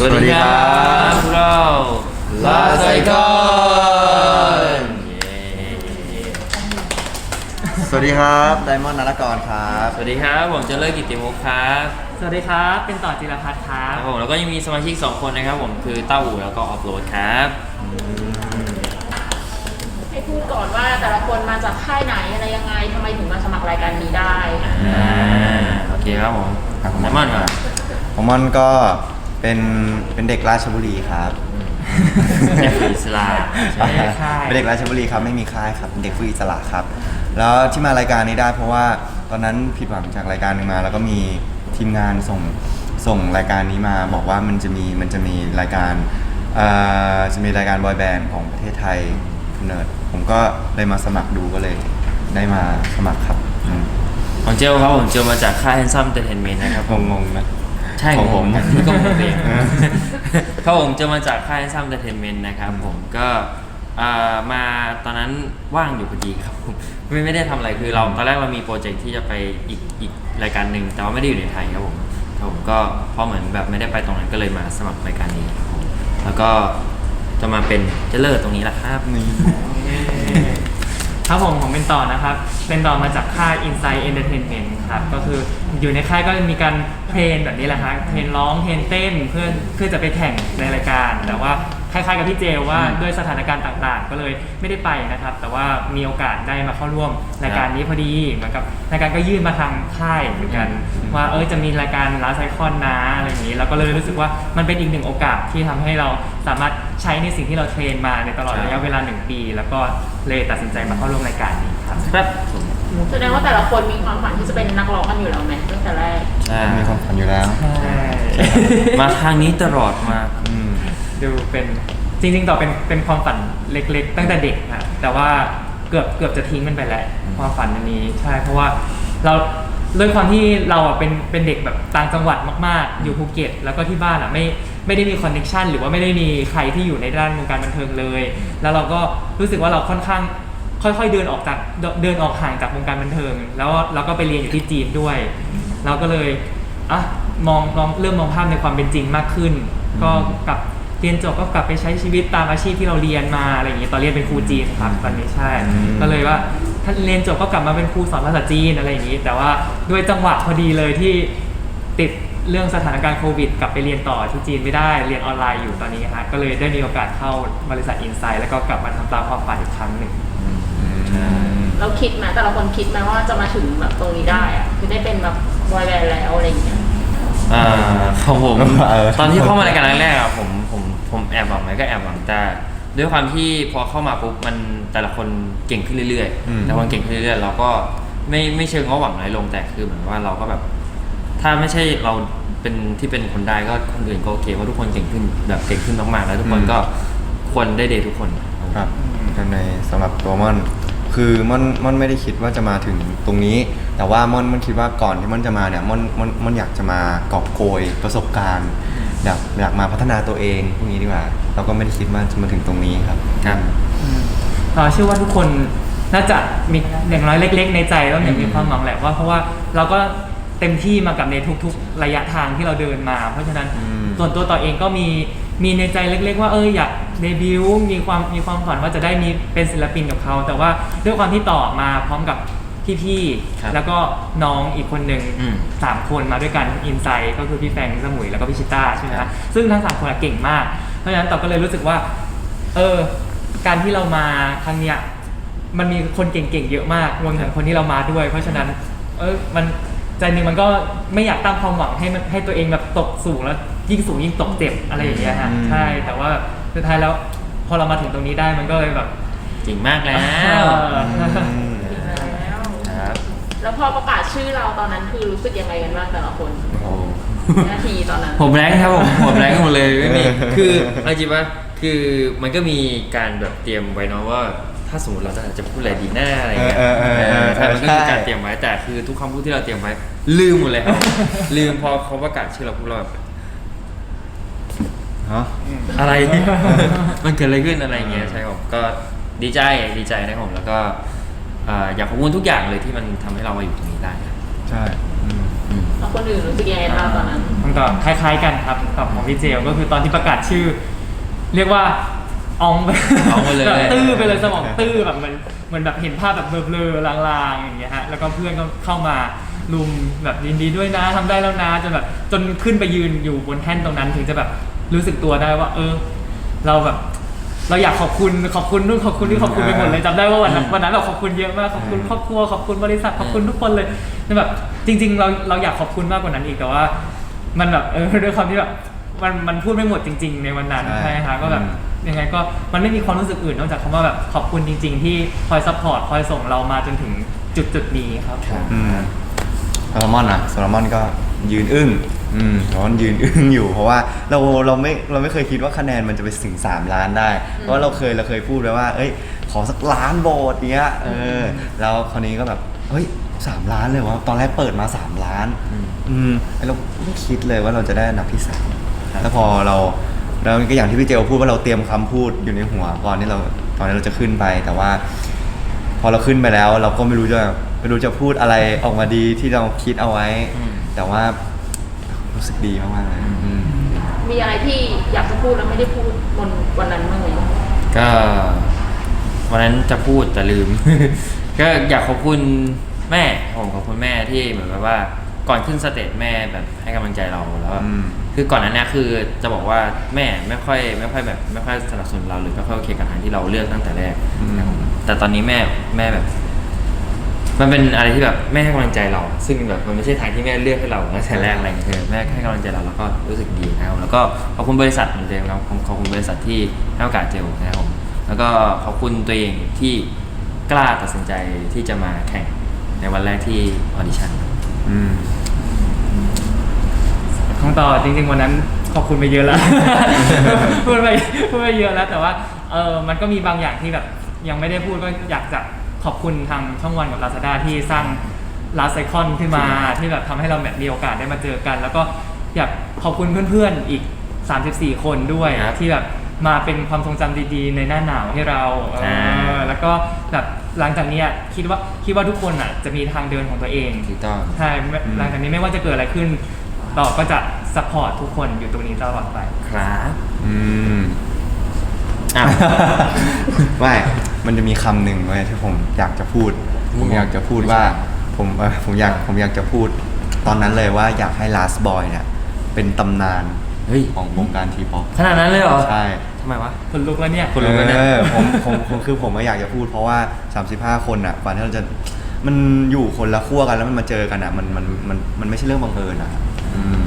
สวัสดีครับพวกเราลาไซคอนเย้สวัสดีครับไดมอนด์นารกรครับ สวัสดีครับผมเจริญกิตติมุกครับ สวัสดีครับ เป็นต่อจิรพัฒน์ครัคบรับผมแล้วก็ยังมีสมาชิก 2 คนนะครับผมคือเต้าหูแล้วก็ออฟโรดครับให้พูดก่อนว่าแต่ละคนมาจากค่ายไหนอะไรยังไงทำไมถึงมาสมัครรายการนี้ได้อ่าโอเคครับผมครับผมไดมอนด์ก่อนผมมอนก็ เป็นเป็นเด็กราชบุรีครับเด็กอิสลามใช่ไหมค่ายเป็นเด็กราชบุรีครับไม่มีค่ายครับเป็นเด็กฝึกอิสระครับ แล้วที่มารายการนี้ได้เพราะว่าตอนนั้นผิดหวังจากรายการหนึ่งมา แล้วก็มีทีมงานส่งส่งรายการนี้มาบอกว่ามันจะมีมันจะมีรายการเอ่อจะมีรายการบอยแบนด์ของประเทศไทยเนิร์ดผมก็เลยมาสมัครดูก็เลยได้มาสมัครครับอืมของเจลครับผมเจลมาจากค่าย Handsome Entertainment นะครับผมงงๆนะ ใช่ของผมงงก็งงเองครับผมจะมาจากค่าย Handsome Entertainment นะครับผมก็เอ่อมาตอนนั้นว่างอยู่พอดีครับผมไม่ไม่ได้ทำอะไรคือเราตอนแรกเรามีโปรเจกต์ที่จะไปอีกอีกรายการหนึ่งแต่ว่าไม่ได้อยู่ในไทยครับผมครับผมก็เพราะเหมือนแบบไม่ได้ไปตรงนั้นก็เลยมาสมัครรายการนี้ครับผมแล้วก็จะมาเป็นเจเลอร์ตรงนี้แหละครับนี่ ครับผมผมเป็นต่อนะครับ เป็นต่อมาจากค่าย Inside Entertainment ครับ ก็คืออยู่ในค่ายก็มีการเทรนแบบนี้แหละฮะเทรนร้องเทรนเต้นเพื่อเพื่อจะไปแข่งในรายการ แต่ว่า คล้ายๆกับพี่เจลว่าด้วยสถานการณ์ต่างๆ ก็เลยไม่ได้ไปนะครับ แต่ว่ามีโอกาสได้มาเข้าร่วมรายการนี้พอดีเหมือนกับรายการก็ยื่นมาทางค่ายเหมือนกัน ว่าเออจะมีรายการลาไซคอนนะอะไรอย่างนี้แล้วก็เลยรู้สึกว่ามันเป็นอีกหนึ่งโอกาสที่ทำให้เราสามารถใช้ในสิ่งที่เราเทรนมาในตลอดใช่ระยะเวลาหนึ่งปี แล้วก็เลยตัดสินใจมาเข้าร่วมรายการนี้ครับครับผมแสดงว่าแต่ละคนมีความฝันที่จะเป็นนักร้องกันอยู่แล้วไหมตั้งแต่แรกใช่มีความฝันอยู่แล้วใช่มาทางนี้ตลอดมาอืม ดูเป็นจริงๆต่อเป็นเป็นความฝันเล็กๆ ตั้งแต่เด็กนะแต่ว่าเกือบเกือบจะทิ้งมันไปแล้วความฝันอันนี้ใช่เพราะว่าเราด้วยความที่เราอะเป็นเป็นเด็กแบบต่างจังหวัดมากๆ อยู่ภูเก็ต แล้วก็ที่บ้านอะไม่ไม่ได้มีคอนเนคชันหรือว่าไม่ได้มีใครที่อยู่ในด้านวงการบันเทิงเลย แล้วเราก็รู้สึกว่าเราค่อนข้างค่อยๆเดินออกจากเดินเดินออกห่างจากวงการบันเทิง แล้วเราก็ไปเรียนอยู่ที่จีนด้วย เราก็เลยอะมองลองเริ่มมองภาพในความเป็นจริงมากขึ้น ก็กลับ เรียนจบก็กลับไปใช้ชีวิตตามอาชีพที่เราเรียนมาอะไรอย่างนี้ตอนเรียนเป็นครูจีนครับตอนนี้ใช่ อืม ก็เลยว่าถ้าเรียนจบก็กลับมาเป็นครูสอนภาษาจีนอะไรอย่างนี้ แต่ว่าด้วยจังหวะพอดีเลยที่ติดเรื่องสถานการณ์โควิด กลับไปเรียนต่อที่จีนไม่ได้เรียนออนไลน์อยู่ตอนนี้ฮะก็เลยได้มีโอกาสเข้าบริษัทอินไซด์แล้วก็กลับมาทำตามความฝันอีกครั้งหนึ่ง เราคิดไหมแต่ละคนคิดไหมว่าจะมาถึงแบบตรงนี้ได้อะคือได้เป็นแบบบอยแบนด์แล้วอะไรอย่างเงี้ย อ่าของผม เออ ตอนที่เข้ามารายการแรกๆอะผมผม ผมแอบหวังไหมก็แอบหวังแต่ด้วยความที่พอเข้ามาปุ๊บมันแต่ละคนเก่งขึ้นเรื่อยอืม ๆแต่คนเก่งขึ้นเรื่อยๆเราก็ไม่ไม่เชิงว่าหวังน้อยลงแต่คือเหมือนว่าเราก็แบบ ถ้าไม่ใช่เราเป็นที่เป็นคนได้ก็คนอื่นก็โอเคเพราะทุกคนเก่งขึ้นแบบเก่งขึ้นมากๆแล้วทุกคนก็ควรได้เดททุกคนครับในสำหรับตัวม่อนคือม่อนม่อนไม่ได้คิดว่าจะมาถึงตรงนี้ แต่ว่าม่อนม่อนคิดว่าก่อนที่ม่อนจะมาเนี่ยม่อนม่อนม่อนอยากจะมากอบโกยประสบการณ์ อยากอยากมาพัฒนาตัวเองพวกนี้ดีกว่า เราก็ไม่ได้คิดว่าจะมาถึงตรงนี้ครับครับ เราเชื่อว่าทุกคนน่าจะมีอย่างน้อยเล็ก ๆ ในใจต้องอย่างมีความหวังแหละว่าเพราะว่าเราก็เต็มที่มากับในทุก ๆ ระยะทางที่เราเดินมา เพราะฉะนั้นอืม ส่วนตัวต่อเองก็มีมีในใจเล็ก ๆ ว่าเอออยากเดบิวต์มีความมีความฝันว่าจะได้มีเป็นศิลปินกับเขา แต่ว่าด้วยความที่ต่อมาพร้อมกับ พี่ครับๆแล้วก็น้องอีกคนหนึ่งอืมสามคนมาด้วยกันอินไซด์ก็คือพี่แฟงสมุยแล้วก็พี่ชิต้าใช่ไหมคะซึ่งทั้งสามคนอะเก่งมาก เพราะฉะนั้นต่อก็เลยรู้สึกว่า เออ การที่เรามาครั้งเนี้ยมันมีคนเก่งๆเยอะมากรวมถึงคนที่เรามาด้วย เพราะฉะนั้น เออมันใจหนึ่งมันก็ไม่อยากตั้งความหวังให้มันให้ตัวเองแบบตกสูงแล้วยิ่งสูงยิ่งตกเจ็บอะไรอย่างเงี้ยฮะอืม ใช่แต่ว่าสุดท้ายแล้วพอเรามาถึงตรงนี้ได้มันก็เลยแบบเก่งมากแล้วอืมแล้วครับ แล้วพอประกาศชื่อเราตอนนั้นคือรู้สึกยังไงกันบ้างแต่ละคนโอ้นาทีตอนนั้น ผมแรงครับผมผมแรงหมดเลยไม่มีคือเอาจริงว่าคือมันก็มีการแบบเตรียมไว้เนาะว่า ถ้าสมมติเราจะจะพูดอะไรดีหน้าอะไรเงี้ยเออเออเออเออใช่มันก็มีใช่การเตรียมไว้แต่คือทุกคำพูดที่เราเตรียมไว้ ลืมหมดเลยครับลืมพอเขาประกาศชื่อเราพูดเราแบบฮะอะไร มันเกิดอะไรขึ้นอะไรเงี้ยใช่ผมก็ดีใจดีใจนะครับผมแล้วก็ เอ่ออยากขอบคุณทุกอย่างเลยที่มันทำให้เรามาอยู่ตรงนี้ได้ครับ ใช่อืมอืมเราแล้วคนอื่นรู้สึกยังไงบ้างตอนนั้นมันก็คล้ายๆกันครับกับของพี่เจลก็คือตอนที่ประกาศชื่อ เรียกว่าอองไปอองไปเลย แบบตื้อไปเลยสมองตื้อแบบเหมันเหมือนแบบเห็นภาพแบบเบลอๆลางๆอย่างเงี้ยฮะแล้วก็เพื่อนก็เข้ามาลุมแบบยินดีด้วยนะทำได้แล้วนะจนแบบจนขึ้นไปยืนอยู่บนแท่นตรงนั้น ถึงจะแบบรู้สึกตัวได้ว่า เออ เราแบบ เราอยากขอบคุณขอบคุณนู่นขอบคุณนี่ขอบคุณไปหมดเลยจำได้ว่าวันนั้นวันนั้นเราขอบคุณเยอะมากขอบคุณครอบครัวขอบคุณบริษัทขอบคุณทุกคนเลยแต่แบบจริง ๆ เราเราอยากขอบคุณมากกว่านั้นอีกแต่ว่า มันแบบเออด้วยความที่แบบมันมันพูดไม่หมดจริง ๆ ในวันนั้นใช่ใช่ไหมคะก็แบบอืมยังไงก็มันไม่มีความรู้สึกอื่นนอกจากคำว่าแบบขอบคุณจริง ๆ ที่คอยซัพพอร์ตคอยส่งเรามาจนถึงจุดจุดๆนี้ครับ อืมโซโลมอนนะโซโลมอนก็ยืนอึ้ง อืมโซโลมอนยืนอึ้งอยู่เพราะว่าเราเราไม่เราไม่เคยคิดว่าคะแนนมันจะไปถึง3 ล้านได้ เพราะว่าเราเคยเราเคยพูดไว้ว่า เอ้ย ขอสักล้านโบสเนี้ยเออแล้วคราวนี้ก็แบบเฮ้ยสามล้านเลยวะตอนแรกเปิดมา3ล้าน อืมไอ้เราไม่คิดเลยว่าเราจะได้อันดับที่สามแล้วพอเราเราก็อย่างที่พี่เจลพูดว่าเราเตรียมคำพูดอยู่ในหัวก่อนที่เราตอนนี้เราจะขึ้นไปแต่ว่า พอเราขึ้นไปแล้ว เราก็ไม่รู้จะไม่รู้จะพูดอะไรออกมาดีที่เราคิดเอาไว้อืมแต่ว่า รู้สึกดีมากๆเลยอืมมีอะไรที่อยากจะพูดแล้วไม่ได้พูดบนวันนั้นบ้างไหมก็ วันนั้นจะพูดแต่ลืม ก็อยากขอบคุณแม่ผมขอบคุณแม่ที่เหมือนแบบว่า ก่อนขึ้นสเตจแม่แบบให้กำลังใจเราแล้วอืม คือก่อนหนั้นเนี่ยคือจะบอกว่าแม่ไม่ค่อยไม่ค่อยแบบไม่ค่อยสนับสนุนเราหรือไม่ค่อยโอเคกับทางที่เราเลือกตั้งแต่แรก อืมนะครับแต่ตอนนี้แม่แม่แบบ มันเป็นอะไรที่แบบแม่ให้กำลังใจเรา ซึ่งแบบมันไม่ใช่ทางที่แม่เลือกให้เราตั้งแต่แรกอะไรเงี้ยคือแม่ให้กำลังใจเราแล้วก็รู้สึกดีนะครับแล้วก็ขอบคุณบริษัทเหมือนเดิมครับขอบขอบคุณบริษัทที่ให้โอกาสเจลนะครับผมแล้วก็ขอบคุณตัวเองที่กล้าตัดสินใจที่จะมาแข่งในวันแรกที่ออดิชั่นอืมของต่อจริงๆวันนั้นขอบคุณไปเยอะแล้ว พูดไปพูดไปเยอะแล้วแต่ว่าเออมันก็มีบางอย่างที่แบบยังไม่ได้พูดก็อยากจะ ขอบคุณทางช่องวันกับ Lazada ที่สร้าง Last Icon ขึ้นมาที่แบบทำให้เราแบบมีโอกาสได้มาเจอกัน แล้วก็อยากขอบคุณเพื่อนๆอีก 34 คนด้วยครับที่แบบมาเป็นความทรงจำดีๆ ในหน้าหนาวให้เราเอใช่อแล้วก็แบบหลังจากเนี้ยคิดว่าคิดว่าทุกคนอะจะมีทางเดินของตัวเอง ถูกต้อง ใช่ไม่อืม หลังจากนี้ไม่ว่าจะเกิดอะไรขึ้น ต่อก็จะซัพพอร์ตทุกคนอยู่ตรงนี้ตลอดไป ครับ อืม อ้าวไม่มันจะมีคำหนึ่งไว้ยที่ผมอยากจะพูด ผมอยากจะพูดว่า ผมเอ่อผมอยากผมอยากจะพูด ตอนนั้นเลยว่าอยากให้ last boy เนี่ยเป็นตำนานเฮ้ย ของวงการทีป๊อปขนาดนั้นเลยเหรอใช่ ทำไมวะคนลุกแล้วเนี่ยคนลุกแล้วเนี่ยออผมผมผมคือผมก็อยากจะพูดเพราะว่า 35 คนอะกว่าที่เราจะมันอยู่คนละขั้วกันแล้วมันมาเจอกันอะ มันมันมันมันไม่ใช่เรื่องบังเอิญอะ อืม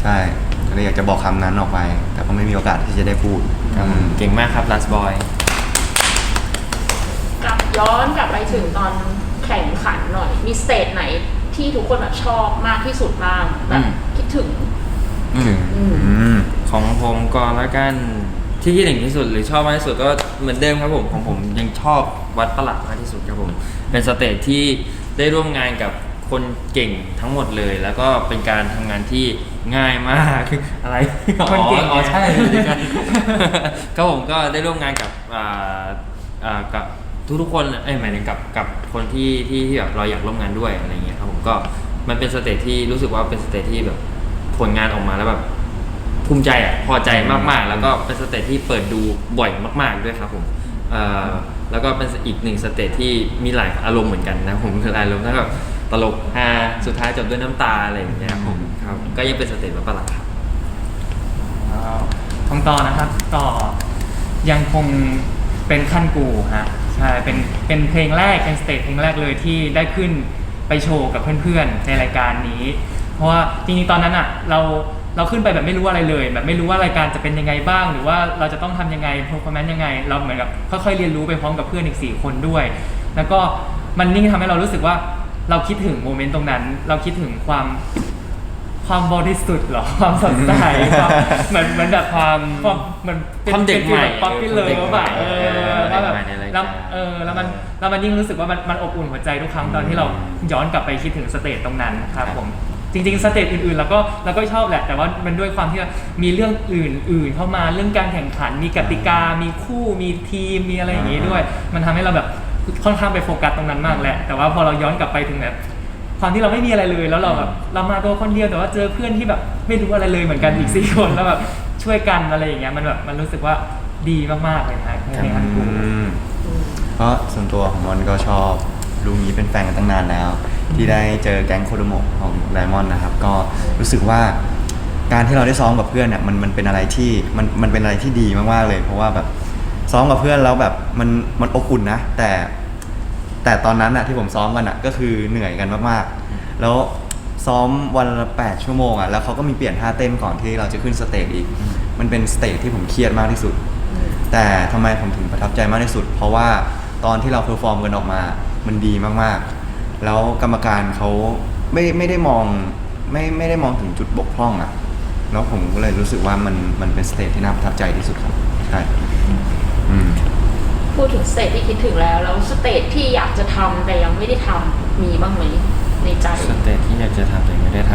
ใช่ ก็เลยอยากจะบอกคำนั้นออกไป แต่ก็ไม่มีโอกาสที่จะได้พูดครับอืม เก่งมากครับ last boy กลับย้อนกลับไปถึงตอนแข่งขันหน่อย มีสเตจไหนที่ทุกคนแบบชอบมากที่สุดบ้างแบอืบม คิดถึงถึงอืม อืม ของผมก่อนแล้วกันที่คิดถึงที่สุดหรือชอบมากที่สุดก็เหมือนเดิมครับผมของผมยังชอบวัดประหลัดมากที่สุดครับผม เป็นสเตจที่ได้ร่วมงานกับคนเก่งทั้งหมดเลย แล้วก็เป็นการทำงานที่ ง่ายมากอะไรคนเก่งอ๋ออ๋อไงใช่ก็ผมก็ได้ร่วมงานกับอ่าอ่ากับทุกๆคนเอ้ยหมายถึงกับกับคนที่ที่ที่แบบเราอยากร่วมงานด้วยอะไรเงี้ยครับผมก็มันเป็นสเตจที่รู้สึกว่าเป็นสเตจที่แบบผลงานออกมาแล้วแบบภูมิใจอะพอใจมากๆ แล้วก็เป็นสเตจที่เปิดดูบ่อยมาก ๆด้วยครับผมเอ่อแล้วก็เป็นอีกหนึ่งสเตจที่มีหลายอารมณ์เหมือนกันนะผมหลายอารมณ์ทั้งแบบตลกฮาสุดท้ายจบด้วยน้ำตาอะไรอย่างเงี้ยครับผม ครับ ก็ยังเป็นสเตจแบบประหลาดครับของต่อนะครับ ต่อยังคงเป็นขั้นกูฮะใช่เป็นเป็นเพลงแรกเป็นสเตจเพลงแรกเลยที่ได้ขึ้นไปโชว์กับเพื่อนๆในรายการนี้ เพราะว่าจริงๆตอนนั้นอะเราเราขึ้นไปแบบไม่รู้อะไรเลย แบบไม่รู้ว่ารายการจะเป็นยังไงบ้าง หรือว่าเราจะต้องทำยังไง performance ยังไง เราเหมือนกับค่อยๆเรียนรู้ไปพร้อมกับเพื่อนอีกสี่คนด้วย แล้วก็มันยิ่งทำให้เรารู้สึกว่าเราคิดถึงโมเมนต์ตรงนั้น เราคิดถึงความ ความบริสุทธิ์เหรอ ความสดใสความเหมือนเหมือนแบบความความเหมือนป็นความเด็กใหม่ป๊อปปี้เลิฟอะเออเออแล้วแบบเด็กใหม่ในรายการ แล้วเออแล้วมันแล้วมันยิ่งรู้สึกว่ามันมันอบอุ่นหัวใจทุกครั้งตอนที่เราย้อนกลับไปคิดถึงสเตจตรงนั้นครับผมจริงๆสเตจอื่นๆเราก็เราก็ชอบแหละ แต่ว่ามันด้วยความที่มีเรื่องอื่น ๆ เข้ามาเรื่องการแข่งขัน มีกติกา มีคู่มีทีมมีอะไรอย่างนี้ด้วย มันทำให้เราแบบค่อนข้างไปโฟกัสตรงนั้นมากแหละ แต่ว่าพอเราย้อนกลับไปถึงแบบ ความที่เราไม่มีอะไรเลยแล้วเราแบบเรามาตัวคนเดียวแต่ว่าเจอเพื่อนที่แบบไม่รู้อะไรเลยเหมือนกันอีกสี่คนแล้วแบบช่วยกันอะไรอย่างเงี้ยมันแบบมันรู้สึกว่าดีมากๆเลยนะในฮันกูอืมเพราะส่วนตัวของมอนก็ชอบลุงนี้เป็นแฟนกันตั้งนานแล้ว ที่ได้เจอแก๊งโคโดโมะของไดมอนด์นะครับ ก็รู้สึกว่าการที่เราได้ซ้อมกับเพื่อนเนี่ยมันมันเป็นอะไรที่มันมันเป็นอะไรที่ดีมากๆเลย เพราะว่าแบบซ้อมกับเพื่อนแล้วแบบมันมันอบอุ่นนะ แต่ แต่ตอนนั้นอะที่ผมซ้อมกันอะก็คือเหนื่อยกันมากๆ แล้วซ้อมวันละ8ชั่วโมงอะแล้วเขาก็มีเปลี่ยนท่าเต้นก่อนที่เราจะขึ้นสเตจอีก มันเป็นสเตจที่ผมเครียดมากที่สุด แต่ทำไมผมถึงประทับใจมากที่สุด เพราะว่าตอนที่เราเพอร์ฟอร์มกันออกมา มันดีมากๆ แล้วกรรมการเขาไม่ไม่ได้มองไม่ไม่ได้มองถึงจุดบกพร่องอะ่ะแล้วผมก็เลยรู้สึกว่ามันมันเป็นสเตจที่น่าประทับใจที่สุดครับ ใช่ พูดถึงสเตจที่คิดถึงแล้ว แล้วสเตจที่อยากจะทำแต่ยังไม่ได้ทำมีบ้างไหมในใจสเตจที่อยากจะทำแต่ยังไม่ได้ท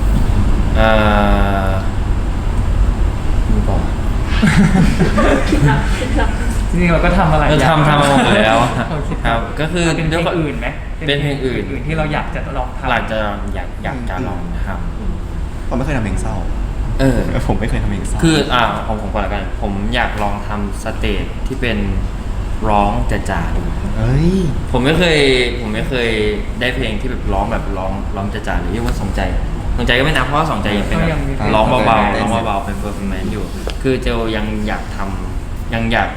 ำเอ่อมีบอกคิดนะคิดนะจริงๆเราก็ทำอะไรเราทำทำมาหมดแล้วเราคิดครับ ก็คือเป็นเพลด้วยงความอื่นไหมเป็นเพลงอื่นอื่นที่เราอยากจะลองทำหลักจะอยากอยากจะลองทผมไม่เคยทำเพลงเศร้าำเออ ผมไม่เคยทำเพลงเศร้าคืออ่าของผมก่อนละกัน ผมอยากลองทำสเตจที่เป็น ร้องจ๋าๆดูเฮ้ย ผมไม่เคย ผมไม่เคยได้เพลงที่แบบร้องแบบร้องร้องจ๋าๆหรือเรียกว่าสนใจสนใจก็ไม่นับเพราะว่าสนใจยังเป็นแบบก็ยังมีเพลงร้องเบาเต้ๆนร้องเบาๆเป็นเ e อร์ฟอร์แมนซ์อยู่ คือเจลยังอยากทำยังอยาก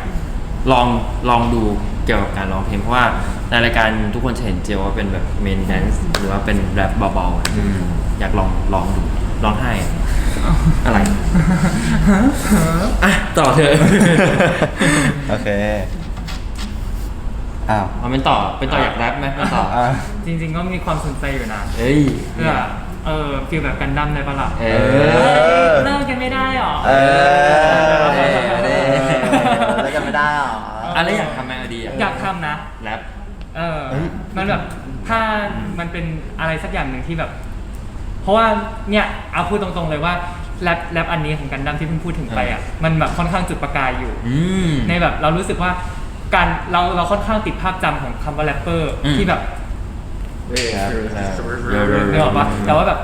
ลองลองดูเกี่ยวกับการร้องเพลงเพราะว่าในรายการทุกคนจะเห็นเจลว่าเป็นแบบเมนแดนซ์หรือว่าเป็นแรปเบาอืม ๆอยากลองลองดูร้องไห้อะอะไรอะต่อเถอะ โอเค อ้าว เอาเป็นต่อเป็นต่ออยากแรปไหมเป็นต่ออ่า จริงๆก็มีความสนใจอยู่นะเฮ้ย เพื่อเออฟีลแบบกันดั้มได้ปะล่ะเออ เลิกกันไม่ได้หรอเออเออแล้วกันไม่ได้หรอ อะไรอยากทำไหมอดีอยากทำนะ แรป เออเฮ้ย มันแบบถ้ามันเป็นอะไรสักอย่างหนึ่งที่แบบ เพราะว่าเนี่ยเอาพูดตรงๆเลยว่าแรปแรปอันนี้ของกันดั้มที่เพิ่งพูดถึงไปอะมันแบบค่อนข้างจุดประกายอยู่ อืม ในแบบเรารู้สึกว่า การเราเราค่อนข้างติดภาพจำของคำว่าแรปเปอร์อืม ที่แบบครับนึกออกปะแต่ว่าแบบ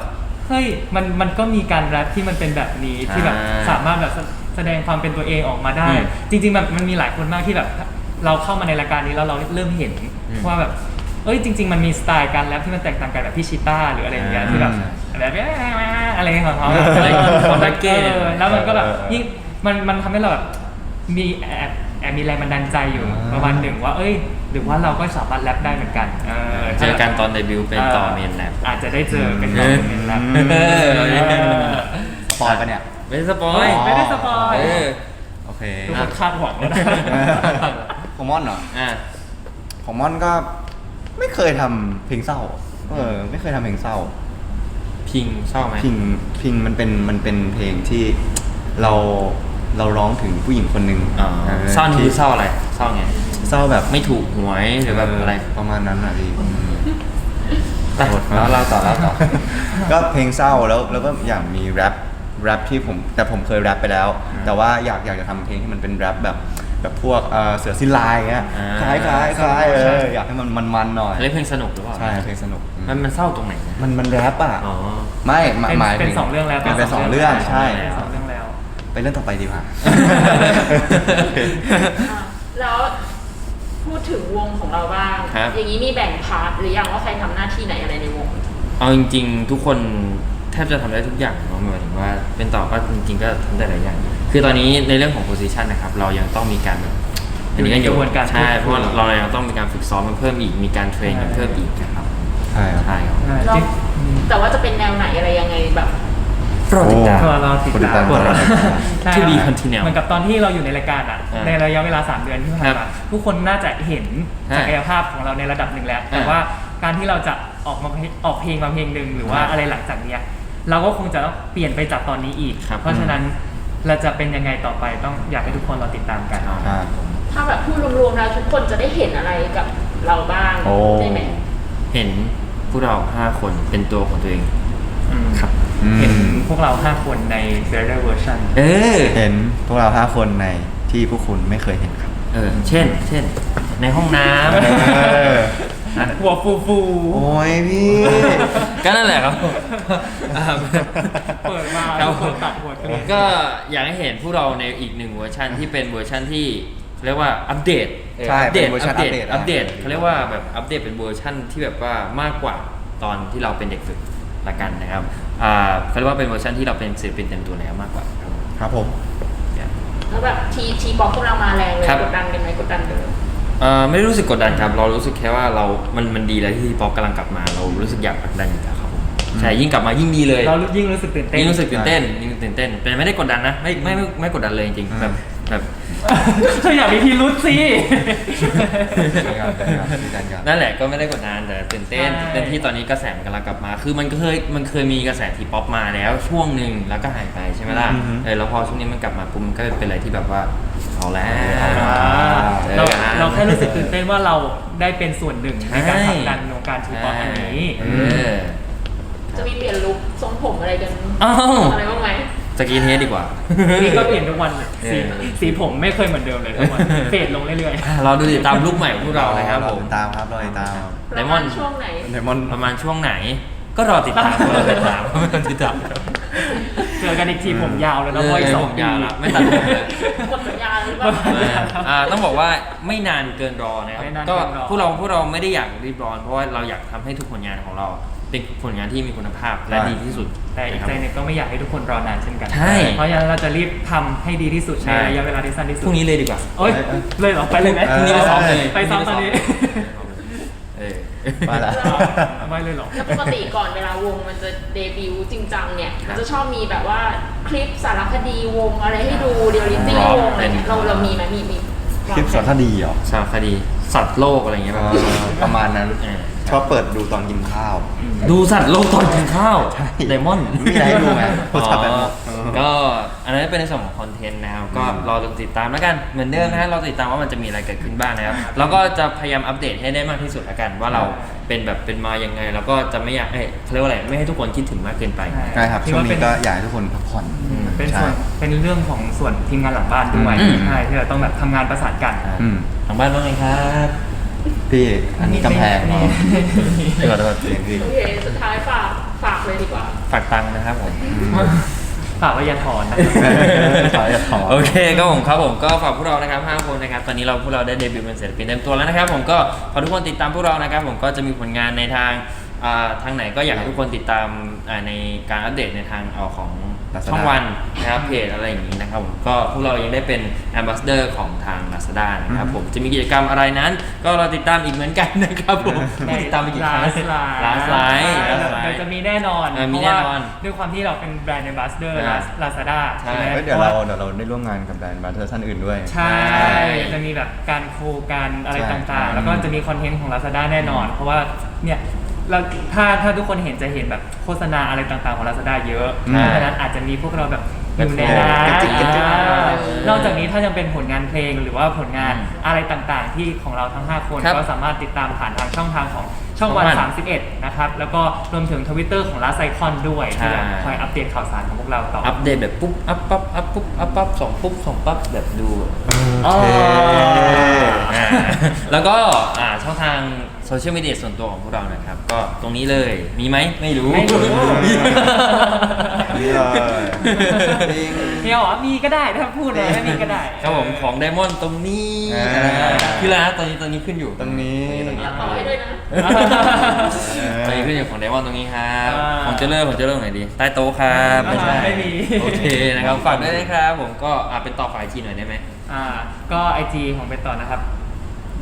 เฮ้ยมันมันก็มีการแรปที่มันเป็นแบบนี้ที่แบบอ่าสามารถแบบแสแสดงความเป็นตัวเองออกมาได้ อืมจริงๆแบบมันมีหลายคนมากที่แบบ เราเข้ามาในรายการนี้แล้วเราเริ่มเห็นอืมว่าแบบเอ้ยจริง ๆ มันมีสไตล์การแรปที่มันแตกต่างกันแบบพี่ชิต้าหรืออะไรอย่างเงี้ยอ่าที่แบบแบบอะไรของเขาอะอะไรของแร็กเก้เนี่ยออแล้วมันก็แบบเออเออ ยิ่ง มันมันทำให้เราแบบมีแอบ แอบมีแรงบันดาลใจอยู่อ่า ประมาณหนึ่งว่าเอ้ย หรือว่าเราก็สามารถแรปได้เหมือนกันเออเจอกันตอนเดบิวต์เป็นต่อเมนแรปอาจจะได้เจอเป็นต่อเมนแรปเออ สปอยปะเนี่ย ไม่ได้สปอยไม่ได้สปอยเออ โอเคทุกคนคาดหวังแล้วนะ ของม่อนเหรอ อะ ของม่อนก็ไม่เคยทำเพลงเศร้า เออ ไม่เคยทำเพลงเศร้า พิงชอบไหม พิงพิงมันเป็นมันเป็นเพลงที่เรา เราร้องถึงผู้หญิงคนหนึ่งอ๋อออเศร้านี่ที่คือเศร้าอะไรเศร้าไงเศร้าแบบไม่ถูกหวยหรือแบบอะไรประมาณนั้นอะพี่ไปแล้วเราต่อเราต่อก็เพลงเศร้าแล้วแล้วก็อยากมีแรปแรปที่ผมแต่ผมเคยแรปไปแล้ว แต่ว่าอยากอยากจะทำเพลงที่มันเป็นแรปแบบแบบพวกเอ่อเสือสิ้นลายเงี้ยอ่าคล้ายคล้ายคล้ายเอออยากให้มันมันมันๆหน่อยเล่นเพลงสนุกหรือเปล่าใช่เพลงสนุกมันมันเศร้าตรงไหนนะมันมันแรปอะอ๋อไม่หมายเป็นหมายเป็นถึสองเรื่องแล้วเป็นสองเรื่องใช่ ไปเรื่องต่อไปดีกว่า อะแล้วพูดถึงวงของเราบ้าง ครับ อย่างนี้มีแบ่งพาร์ทหรือยังว่าใครทำหน้าที่ไหนอะไรในวง เอาจริง ๆ ทุกคนแทบจะทำได้ทุกอย่างเนาะหมายถึงว่าเป็นต่อก็จริง ๆ ก็ทำได้หลายอย่าง คือตอนนี้ในเรื่องของโพซิชันนะครับ เรายังต้องมีการแบบอยู่ในกระบวนการใช่พูดคุย เพราะว่าเรายังต้องมีการฝึกซ้อมมันเพิ่มอีกมีการเทรนกันเพิ่มอีกนะครับใช่ครับ ใช่ครับ ใช่เราจริง แต่ว่าจะเป็นแนวไหนอะไรยังไงแบบ โปรดติดตาม ก็เราติดคนติดตาตามมใช่ To be ครับ continued เหมือนกับตอนที่เราอยู่ในรายการอะอ่าในระยะเวลา 3 เดือนที่ผ่านครัมาบทุกคนน่าจะเห็นอ่าศักยภาพของเราในระดับหนึ่งแล้ว แต่อ่าว่าการที่เราจะออกมาเพลงออกเพลงมาเพลงหนึ่งหรือว่าครับอะไรหลังจากเนี้ยเราก็คงจะต้องเปลี่ยนไปจากตอนนี้อีก ครับ เพราะฉะนั้นเราจะเป็นยังไงต่อไปต้องอยากให้ทุกคนรอติดตามกันอ่าถ้าแบบพูดรวมๆแล้วทุกคนจะได้เห็นอะไรกับเราบ้างโอ้ ได้ไหม เห็นพวกเราห้าคนเป็นตัวของตัวเองอืมครับ เห็นพวกเรา5คนใน b e t t e r version เออ เห็นพวกเราห้าคนในที่พวกคุณไม่เคยเห็นครับเออ เช่น เช่น ในห้องน้เออำหัวฟูฟูโอ้ยพี่ก็นั่นแหละครับอ่าเปิดมาครับเปิดตัดหัวเกลียดก็อยากให้เห็นพวกเราในอีกหนึ่งเวอร์ชันที่เป็นเวอร์ชันที่เรียกว่าอัปเดตใช่อัปเดตเป็นเวอร์ชันอัปเดตอัอัปปเดเดตตเขาเรียกว่าแบบอัปเดตเป็นเวอร์ชันที่แบบว่ามากกว่าตอนที่เราเป็นเด็กฝึก ละกันนะครับอ่าเขาเรียกว่าเป็นเวอร์ชันที่เราเป็นศิลปินเต็มตัวแล้วมากกว่าครับ ครับผม แล้วแบบทีทีบอกพวกเรามาแรงเลยครับ กดดันกันไหมกดดันเลยเอ่อไม่ได้รู้สึกกดดันครับ เรารู้สึกแค่ว่าเรา มันมันดีแล้วที่ป๊อปกำลังกลับมา เรารู้สึกอยากผลักดันอยู่แล้วครับผมใช่ยิ่งกลับมายิ่งดีเลย เรายิ่งรู้สึกตื่นเต้น ยิ่งรู้สึกตื่นเต้นยิ่งตื่นเต้นแต่ไม่ได้กดดันนะ ไม่ไม่ไม่ไม่กดดันเลยจริงอืมๆแบบ แบบเธออยากมีพิรุษสินั่นแหละก็ไม่ได้กดดันแต่ตื่นเต้นใช่ ตื่นเต้นที่ตอนนี้กระแสมันกำลังกลับมา คือมันเคยมันเคยมีกระแสทีป๊อปมาแล้วช่วงหนึ่งแล้วก็หายไปใช่ไหมล่ะอือฮึ เออแล้วพอช่วงนี้มันกลับมาปุ๊บมันก็เป็นอะไรที่แบบว่าเอาแล้วเอาแล้วเราจอกัน เราแค่รู้สึกตื่นเต้นว่าเราได้เป็นส่วนหนึ่งในการใช่ผลักดันวงการทีป๊อปอันนี้เออจะมีเปลี่ยนลุคทรงผมอะไรกัน อ้าวอะไรบ้างไหมส กินเฮดดีกว่า นี่ก็เปลี่ยนทุกวันอะสีเออ สีผมไม่เคยเหมือนเดิมเลยทุกวันเฟดลงเรื่อยอะเราดูติดตามลูกใหม่ของพวกเรานะครับผม ติดตามครับรอติดตามไดมอนด์ช่วงไหนไดมอนด์ประมาณช่วงไหน ก็รอติดตามรอติดตามรอติดตามๆเจอกันอีกทีผมยาวแล้วนะเอเพอราะอีกสองผมปียาวแล้วไม่ตัดผมเลย หมดสัญญาหรือเปล่า อ่าต้องบอกว่าไม่นานเกินรอนะครับไม่นานก็เกินรอพวกเราพวกเราไม่ได้อยากรีบร้อนเพราะว่าเราอยากทำให้ทุกผลงานของเรา เป็นผลงานที่มีคุณภาพและใช่ดีที่สุด แต่อีกนะครับใจหนึงก็ไม่อยากให้ทุกคนรอนานเช่นกัน ใช่เพราะฉะนั้นเราจะรีบทำให้ดีที่สุดใช่ ในระยะเวลาที่สั้นที่สุพดรุ่งนี้เลยดีกว่าโอ้ยเลยเหรอไปเลยไหมเอพรุ่งนี้ไปซ้อมเลยไปซ้อมตอนนี้เออไปละ ไม่เลยเหรอ แล้วปกติก่อนเวลาวงมันจะเดบิวต์จริงจังเนี่ยครับมันจะชอบมีแบบว่าคลิปสารคดีวงอะไรให้ดูเรียลลิตี้อ๋อ วงอะไรเงี้ยเป็นเราเรามีไหมมีมีคลิปสารคดีเหรอสารคดีสัตว์โลกอะไรอย่างเงี้ยแบบเออประมาณนั้น เออ ชอบเปิดดูตอนกินข้าว ดูสัตว์โลกตอนกินข้าวใช่ไดมอนด์ไม่มีอะไรให้ดูไงเพอ๋ราะอทำแบบนั้นเออก็อันนั้นเป็นในส่วนของคอนเทนต์นะครับ ก็รอติดตามแล้วกันเหมือนเดิมนะฮะเราติดตามว่ามันจะมีอะไรเกิดขึ้นบ้างนะครับแล้วก็จะพยายามอัปเดตให้ได้มากที่สุดละกันว่าเราเป็นแบบเป็นมายังไง แล้วก็จะไม่อยากให้เขาเรียกว่าอะไรไม่ให้ทุกคนคิดถึงมากเกินไป ใช่ใช่ครับคิดช่วงว่าเป็นี้นก็อยากให้ทุกคนพักผ่อนอืม เป็นใช่ส่วนเป็นเรื่องของส่วนทีมงานหลังบ้านด้วยอืม ใช่ที่เราต้องแบบทำงานประสานกัน อืม ทางบ้านว่าไงครับ พี่อันนี้กำแพงเหรอเดี๋ยวก่อนเดี๋ยวก่อนเสียงพี่โอเคสุดท้ายฝากฝากเลยดีกว่า ฝากตังค์นะครับผม ฝากไว้อยาถอนนะครับฝากอย่าถอนโอเคก็ผมครับผมก็ฝากพวกเรานะครับ5คนนะครับตอนนี้เราพวกเราได้เดบิวต์เป็นศิลปินเต็มตัวแล้วนะครับ ผมก็ขอทุกคนติดตามพวกเรานะครับผมก็จะมีผลงานในทางอ่าทางไหนก็อยากให้ทุกคนติดตามอ่าในการอัปเดตในทางเอาของ Lazada ช่องวันนะครับเพจอะไรอย่างนี้นะครับผมก็พวกเรายังได้เป็น Ambassador ของทาง Lazada นะครับผมจะมีกิจกรรมอะไรนั้น ก็เราติดตามอีกเหมือนกันนะครับผมติดตามไปกี่ครั้ง ลาสไล Last Light เดี๋ Last ยว Light จะมีแน่นอนเออมีเพราะว่าแน่นอนด้วยความที่เราเป็นแบรนด์ในบัสเดอร์อ่า ลาซาด้าใช่ ใช่ไหมเฮ้ยเดี๋ยวเราเดี๋ยวเราได้ร่วมงานกับแบรนด์บัตเทอร์ท่านอื่นด้วย ใช่จะมีแบบการโคการอะไรใช่ ต่างๆ แล้วก็จะมีคอนเทนต์ของ Lazada แน่นอน เพราะว่าเนี่ย เราถ้าถ้าทุกคนเห็นจะเห็นแบบโฆษณาอะไรต่างๆของ Lazada เยอะอืมเพราะฉะนั้นอาจจะมีพวกเราแบบอยู่ในนั้นกระจิกกระจิกอ่านอกจากนี้ถ้ายังเป็นผลงานเพลงหรือว่าผลงานอืมอะไรต่างๆ ที่ของเราทั้ง 5 คนครับก็สามารถติดตามผ่านทางช่องทางของช่องวัน ช่องวัน31 นะครับ แล้วก็รวมถึงทวิตเตอร์ของลาไซคอนด้วยใช่ ที่แบบคอยอัปเดตข่าวสารของพวกเราต่ออัปเดตแบบปุ๊บ อัพปั๊บ อัพปุ๊บ อัพปั๊บส่งปุ๊บส่งปั๊บแบบดู โอเค อ่าแล้วก็อ่าช่องทาง โซเชียลมีเดียส่วนตัวของพวกเรานะครับ ก็ตรงนี้เลยมีไหมไม่รู้ ไม่รู้ นี่เลยจริงเที่ยวอะมีก็ได้ถ้าพูดเลยไม่มีก็ได้ ครับผมของไดมอนด์ตรงนี้อ่าอ่าคือร้านตอนนี้ตอนนี้ขึ้นอยู่ตรงนี้ตรงนี้ขอให้ด้วยนะ ตอนนี้ขึ้นอยู่ของไดมอนด์ตรงนี้ครับอ่าของเจเลอร์ของเจเลอร์ไหนดีใต้โต๊ะครับไม่ใช่ไม่มี โอเคนะครับฝากด้วยนะครับผมก็อ่าเป็นต่อฝ่ายจีหน่อยได้ไหม อ่าก็ไอจีของเป็นต่อนะครับ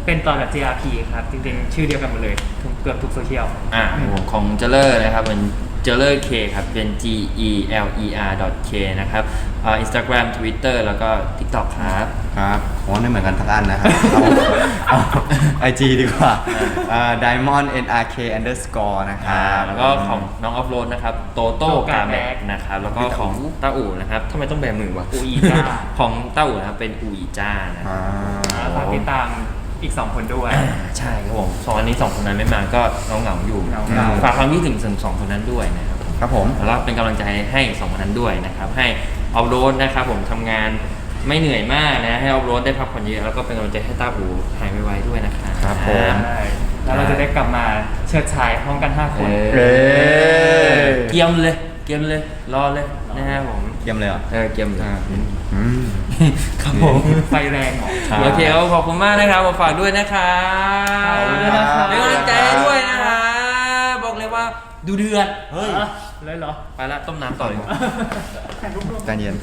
เป็นต่อแบบ JRP ครับ จริงๆ ชื่อเดียวกันหมดเลยทุกเกือบทุกโซเชียล อ่าของเจเลอร์นะครับเป็นเจเลอร์ K ครับเป็น G E L E R K นะครับอ่า Instagram Twitter แล้วก็ TikTok ครับ ครับผมว่าไม่เหมือนกันทักอันนะครับเอาไอจีดีกว่าอ่า diamond nrk underscore นะคอ่ารับแล้วก็ของน้องออฟโรดนะครับโตโต้โตกากาแบแบกกนะครับแล้วก็ของต้าอู่นะครับทำไมต้องแบมือวะอูอีจ้าของต้าอู่นะครับเป็นอูอีจ้านะคอ่รับาฝากติดตาม อีก2คนด้วย อ่าใช่ครับผมสองอันนี้สองคนนั้นไม่มาก็เงาเงาๆอยู่เหงา ๆ ฝากความคิดถึงสองคนนั้นด้วยนะครับครับผม แล้วเป็นกำลังใจให้สองคนนั้นด้วยนะครับ ให้ออฟโรดนะครับ ผมทำงานไม่เหนื่อยมากนะ ให้ออฟโรดได้พักผ่อนเยอะแล้วก็เป็นกำลังใจให้ต้าอูหายไวๆด้วยนะครับครับผม ได้แล้วเราจะได้กลับมาเชิดชายพร้อมกัน 5 คน เออเกียมเลย เกียมเลย รอเลยนะฮะผมเยี่ยมเลยเหรอเออเกียมเลยอ่าอืม ครับผมไฟแรงเหรอครับโอเคครับขอบคุณมากนะครับผมฝากด้วยนะครับขอบคุณด้วยนะครับ เป็นกำลังใจให้ด้วยนะครับบอกเลยว่าดูเดือด เฮ้ย เลยเหรอ ไปละต้มน้ำต่อเลย ใจเย็น